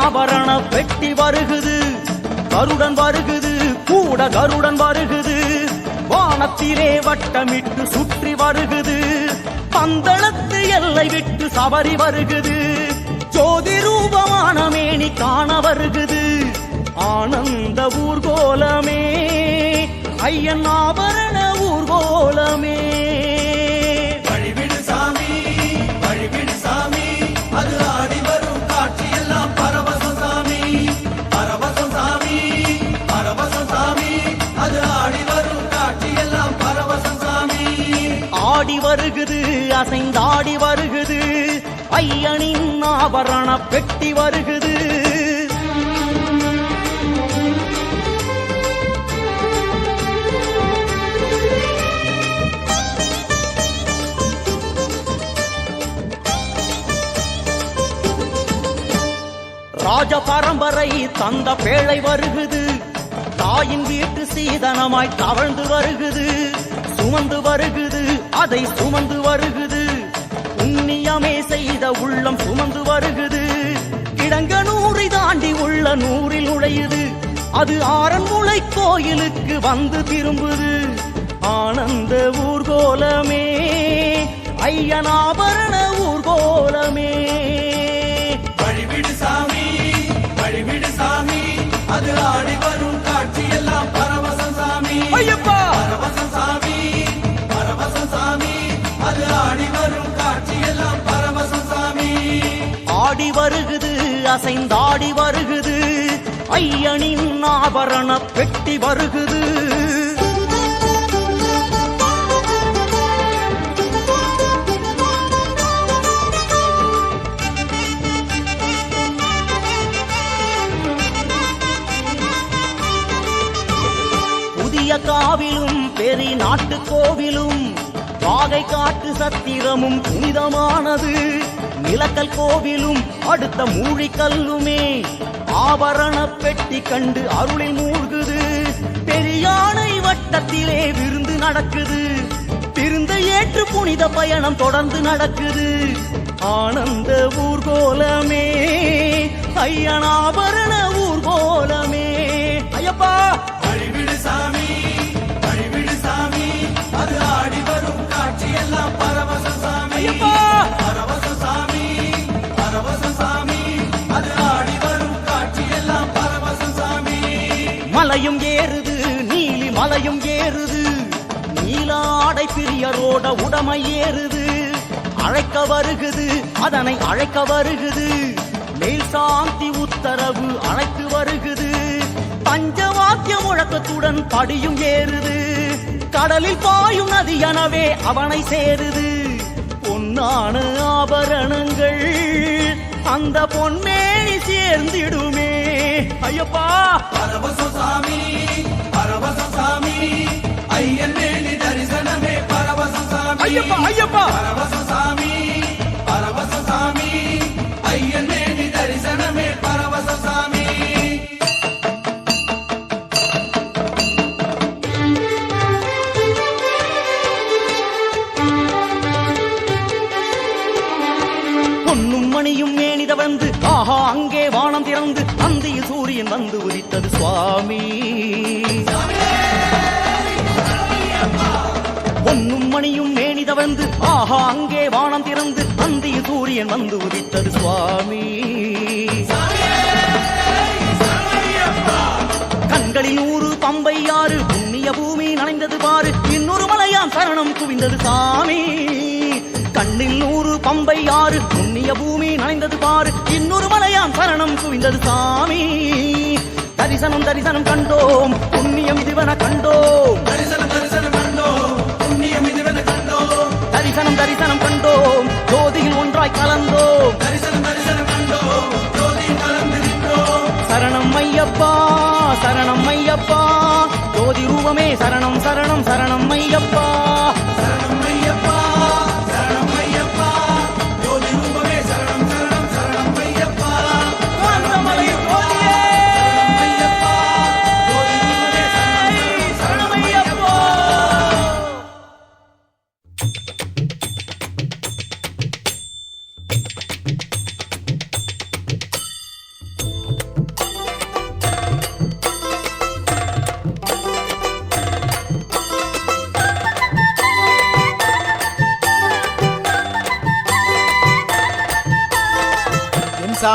ஆபரண பெட்டி வருகுது. கருடன் வருகுது கூட கருடன் வருகுது. வானத்திலே வட்டமிட்டு சுற்றி வருகுது. பந்தளத்து எல்லை விட்டு சவரி வருகுது. ஜோதி ரூபமான மேனி காண வருகுது. ஆனந்த ஊர்கோலமே ஐயன் ஆபரண ஊர்கோலமே. வருகுது அசைந்தாடி வருகுது. ஐயனின் ஆபரண பெட்டி வருகுது. ராஜ பரம்பரை தந்த பேழை வருகுது. தாயின் வீட்டு சீதனமாய் தவழ்ந்து வருகுது. சுமந்து வருகுது. அதை சுமந்து வருகுது. புண்ணியமே செய்த உள்ளம் சுமந்து வருகுது. கிடங்க நூறை தாண்டி உள்ள நூறில் நுழையுது. அது ஆரன்முளை கோயிலுக்கு வந்து திரும்புது. ஆனந்த ஊர்கோலமே. ஐயனாபரண அசைந்தாடி வருகுது. ஐயனின் ஆபரண பெட்டி வருகுது. புதிய காவிலும் பெரிய நாட்டு கோவில் நாகை காட்டு சத்திரமும் புனிதமானது. நிலக்கல் கோவிலும் அடுத்த மூழிக்கல்லுமே. ஆபரண பெட்டி கண்டு அருளில் மூழ்குது. பெரியானை வட்டத்திலே விருந்து நடக்குது. திருந்த ஏற்று புனித பயணம் தொடர்ந்து நடக்குது. ஆனந்த ஊர்கோலமே ஐயனாபரண ஊர்கோலமே. ஐயப்பா! சாமி ஆடி வரும் காட்சி எல்லாம் பரவசம் சாமி. பரவசம் சாமி பரவசம் சாமி. அது ஆடி வரும் காட்சி எல்லாம் பரவசம் சாமி. மலையும் ஏறுது நீலி மலையும் ஏறுது. நீலாடை பிரியரோட உடமை ஏறுது. அழைக்க வருகுது அதனை அழைக்க வருகுது. மேல் சாந்தி உத்தரவு அழைத்து வருகுது. பஞ்சவாக்கிய முழக்கத்துடன் படியும் ஏறுது. கடலில் பாயும் நதி எனவே அவனை சேருது. பொன்னான ஆபரணங்கள் அந்த பொன்மேனி சேர்ந்திடுமே. ஐயப்பா! பரவசம் சாமி பரவசம் சாமி ஐயன் மேலி தரிசனமே பரவசம் சாமி ஐயப்பா ஐயப்பா! பரவசம் சாமி பரவசம் அந்தியில் வந்து உதித்தது சுவாமி. கண்களில் நூறு பம்பை ஆறு புண்ணிய பூமி நனைந்தது பாரு இன்னொரு மலையாம் சரணம் குவிந்தது சாமி. கண்ணில் நூறு பம்பை ஆறு புண்ணிய பூமி நனைந்தது பாரு இன்னொரு மலையாம் சரணம் குவிந்தது சாமி. தரிசனம் தரிசனம் கண்டோம் புண்ணியம் இதுவென கண்டோம். தரிசனம் கலந்தோம். சரணம் ஐயப்பா சரணம் ஐயப்பா. ஜோதி ரூபமே சரணம் சரணம் சரணம் ஐயப்பா.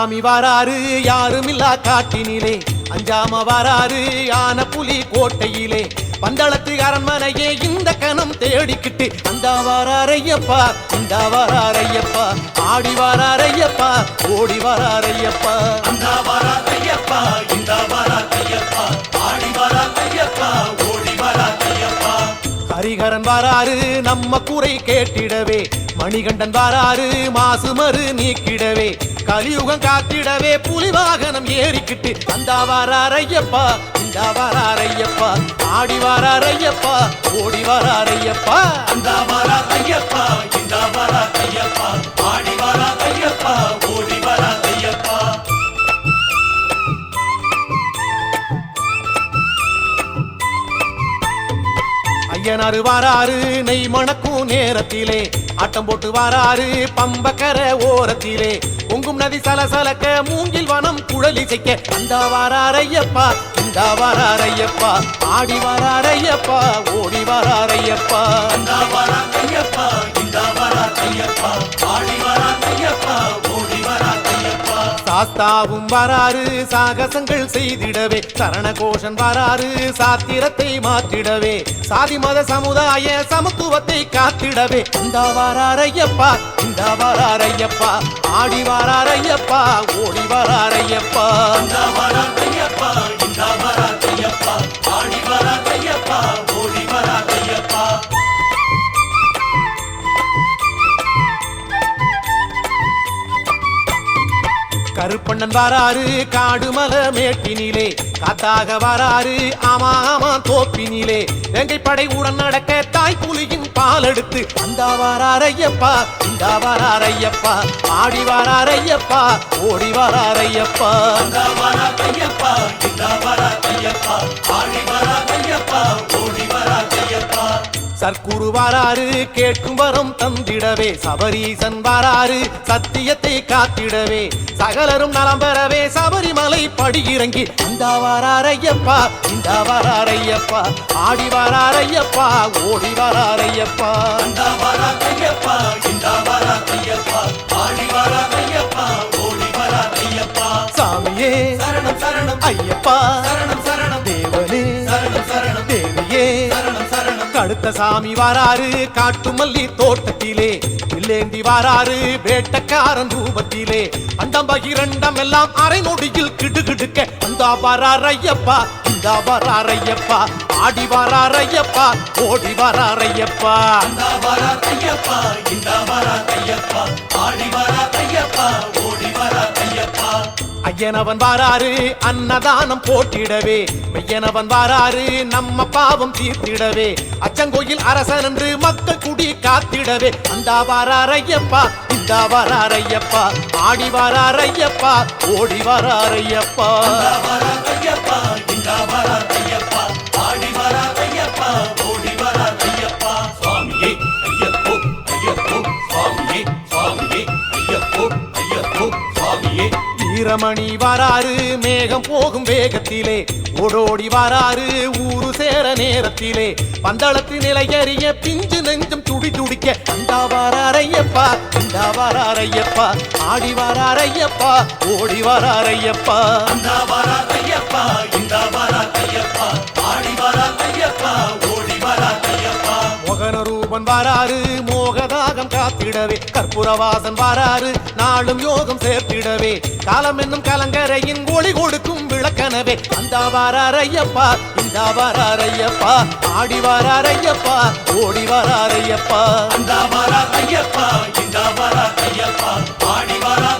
சாமி வாராரு யாருமில்லா காட்டினிலே. அஞ்சாம வாராரு ஆன புலி கோட்டையிலே. பந்தளத்து அரண்மனையே இந்த கணம் தேடிக்கிட்டு அந்த வாராரையப்பா இந்த வாராரையப்பா ஆடி வாராரையப்பா ஓடி வாராரையப்பா அந்த வரா இந்த வரா ஆடி வரா ஹரிகரன் வாராரு நம்ம குறை கேட்டிடவே. மணிகண்டன் வாராரு மாசு மறு நீக்கிடவே. கலியுகம் காத்திடவே புலிவாகனம் ஏறிக்கிட்டு. அந்த வாராரையப்பா இந்த வாராரையப்பா ஆடி வாராரையப்பா ஓடி வாராரையப்பா அந்த வரா ஐயப்பா இந்த வரா ஆடி வரா ஓடி வரா ஐயனாறு வாராறு நெய் மணக்கும் நேரத்திலே. ஆட்டம் போட்டு வாராறு பம்பக்கர ஓரத்திலே. பொங்கும் நதி சலசலக்க மூங்கில் வனம் குழலி குழலிசைக்க அந்த வாராரையப்பா இந்த வாராரையப்பா ஆடி வாராரையப்பா ஓடி வாராரையப்பா அந்த வாராரையப்பா இந்த வாராரையப்பா ஆடி சாஸ்தாவும் வராறு சாகசங்கள் செய்திடவே. சரணகோஷன் வராறு சாத்திரத்தை மாற்றிடவே. சாதி மத சமுதாய சமத்துவத்தை காத்திடவே. இந்த வாராரையப்பா இந்த வாராரையப்பா ஆடி வாராரையப்பா ஓடி வாராரையப்பா இந்த வரா இந்த வரா ஆடி வரா கருப்பண்ணன் வராறு காடுமல மேட்டினிலே காத்தாக வராறு ஆமா ஆமா தோப்பினிலே. எங்கை படை உடன் நடக்க தாய் புலியின் பால் எடுத்து அந்தா வாராரையப்பா இந்தா வாராரையப்பா ஆடி வாராரையப்பா ஓடி வாராரையப்பா அந்த வரா ஐயப்பா இந்த ஆடி வரா ஓடி வரா சர்க்குரு வாராரு கேட்கும் வரம் தந்திடவே. சபரீசன் வாராரு சத்தியத்தை காத்திடவே. சகலரும் நலம் பெறவே. சபரிமலை படி இறங்கி இந்த வாராரையப்பா இந்த வாராரையப்பா. ஆடி வாராரையப்பா ஓடி வாராரையப்பா. இந்த வரா ஐயப்பா ஆடி வரா ஐயப்பா ஓடி வரா ஐயப்பா சாமியே சரணம் சரணம். ஐயப்பா. சரணம் சரணம் கடுத்த சாமி வாராரு காட்டுமல்லி தோட்டத்திலே. இல்லேந்தி வாராரு வேட்டக்காரன் ரூபத்திலே. அண்டம் பகிரண்டம் எல்லாம் அரை நொடியில் கிடுகிடுக்க. அந்த வராரையப்பா இந்த வராரையப்பா ஆடி வராரையப்பா ஓடி வராரையப்பா அந்த வரா ஐயப்பா இந்த வரா ஆடி வரா ஓடி ஐயனவன் வாராரு அன்னதானம் போட்டிடவே. மெய்யனவன் வாராரு நம்ம பாவம் தீர்த்திடவே. அச்சங்கோயில் அரசன் என்று மக்கள் குடி காத்திடவே. அந்தா வாராரையப்பா இந்த வாராரையப்பா ஆடி வாராரையப்பா ஓடி வாராரையப்பா வீரமணி வராறு மேகம் போகும் வேகத்திலே. ஓடோடி வராறு ஊரு சேர நேரத்திலே. பந்தளத்து நிலையறிய பிஞ்சு நெஞ்சம் துடி துடிக்க. அந்தா வாராரையப்பா அந்தா வாராரையப்பா ஆடி வாராரையப்பா ஓடி வாராரையப்பா அந்தா வரா ஐயப்பா இந்த வரா சேர்த்திடவே கற்பூரவாசன் வாராரு நாளும் யோகம் சேர்த்திடவே. காலம் என்னும் கலங்கரையின் ஒளி கொடுக்கும் விளக்கனவே. அந்த வாராரையப்பா இந்த வாராரையப்பா ஆடி வாராரையப்பா ஓடி வாராரையப்பா அந்த வரா இந்த வரா ஆடி வரா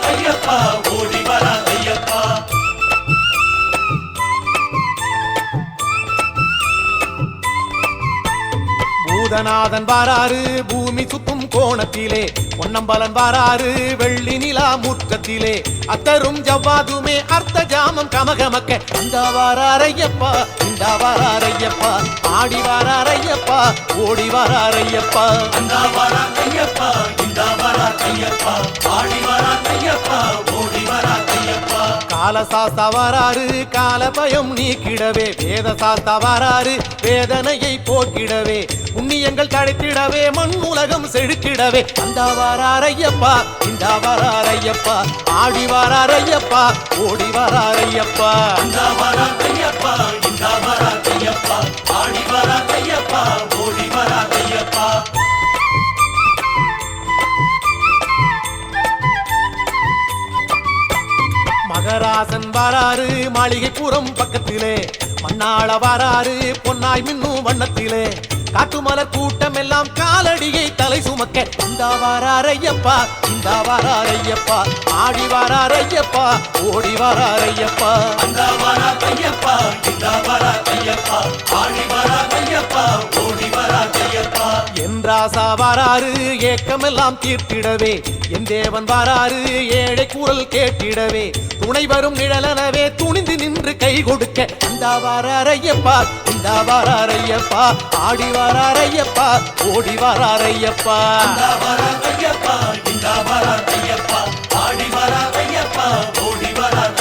ஓடி வரா பூதநாதன் வாராரு பூமி சுத்தும் கோணத்திலே பொன்னம்பலன் வாராரு வெள்ளி நிலா முற்றத்திலே அத்தரும் ஜவ்வாதுமே அர்த்த ஜாமம் கமகமக்க அந்த வாராரையப்பா இந்த வாராரையப்பா. ஆடி வாராரையப்பா ஓடி வாராரையப்பா. அந்த வரா ஐயப்பா இந்த வரா ஐயப்பா ஆடி வரா ஐயப்பா ஓடி வரா ஐயப்பா கால சாஸ்தா வாராரு கால பயம் நீக்கிடவே வேத சாஸ்தா வேதனையை போக்கிடவே. புண்ணியங்கள் தழைத்திடவே மண் உலகம் செழித்திடவே அந்த வாரார் ஐயப்பா இந்த வாரார் ஐயப்பா ஆடி வாரார் ஐயப்பா ஓடி வாரார் ஐயப்பா இந்த வரார் ஐயப்பா இந்த வரார் ஐயப்பா ஆடி வரார் ஐயப்பா ஓடி வரார் ஐயப்பா மகராசன் வாராரு மாளிகைப்புறம் பக்கத்திலே. மண்ணாள வாராரு பொன்னாய் மின்னும் வண்ணத்திலே. காட்டுமலர் கூட்டம் எல்லாம் காலடியை தலை சுமக்க. இந்த வாரார் ஐயப்பா இந்த வாரார் ஐயப்பா ஆடி வாரார் ஐயப்பா ஓடி வாரார் ஐயப்பா இந்த வரார் ஐயப்பா இந்த ஆடி வரார் ஓடி என்றாசா ஏக்கமெல்லாம் தீர்த்திடவே. என் தேவன் வாராரு ஏழை குரல் கேட்டிடவே. துணை வரும் நிழலனவே துணிந்து நின்று கை கொடுக்க. இந்த வாரார் ஐயப்பா இந்த ஆடி வாரார் ஓடி வாரார் ஐயப்பா இந்த வரார் ஆடி வரார் ஓடி வரார்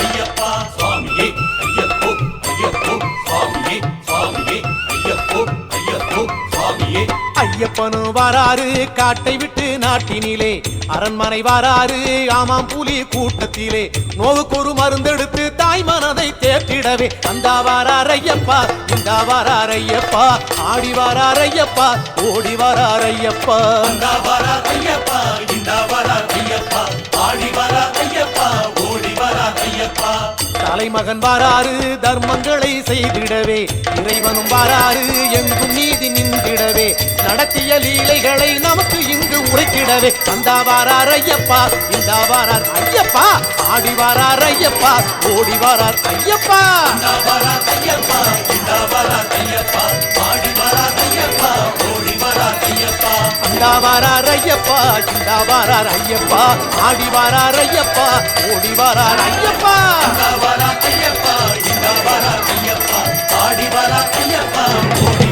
ஐயப்பனும் வராறு வாராரு. காட்டை விட்டு நாட்டினிலே அரண்மனை வாராரு. ஆமாம் புலி கூட்டத்திலே நோவுக்கொரு மருந்தெடுத்து தாய் மனதை தேற்றிடவே. அந்த வாராரையப்பா இந்த வாரார் ஐயப்பா. ஆடி வாராரையப்பா ஓடி வாராரையப்பா இந்த வரார் ஐயப்பா இந்த வரார் ஆடி வாராரையப்பா ஓடி ஐயப்பா தலைமகன் வாராரு தர்மங்களை செய்திடவே. இறைவனும் வாராரு எங்கும் நீதி நின்றிடவே. நடத்திய லீலைகளை நமக்கு இங்கு உரைத்திடவே. அந்த வாரார் ஐயப்பா இந்த வாரார் ஐயப்பா. ஆடி வாரார் ஐயப்பா ஓடி வாரார் ஐயப்பா. ஐயப்பா இந்த வரார் ஐயப்பா. ஆடி வரார் ஐயப்பா. அண்டா வாரார் ஐயப்பா இண்டா வாரார் ஐயப்பா. ஆடி வாரார் ஐயப்பா ஓடி வாரார் ஐயப்பா. ஐயப்பா ஆடி வாரார் ஐயப்பா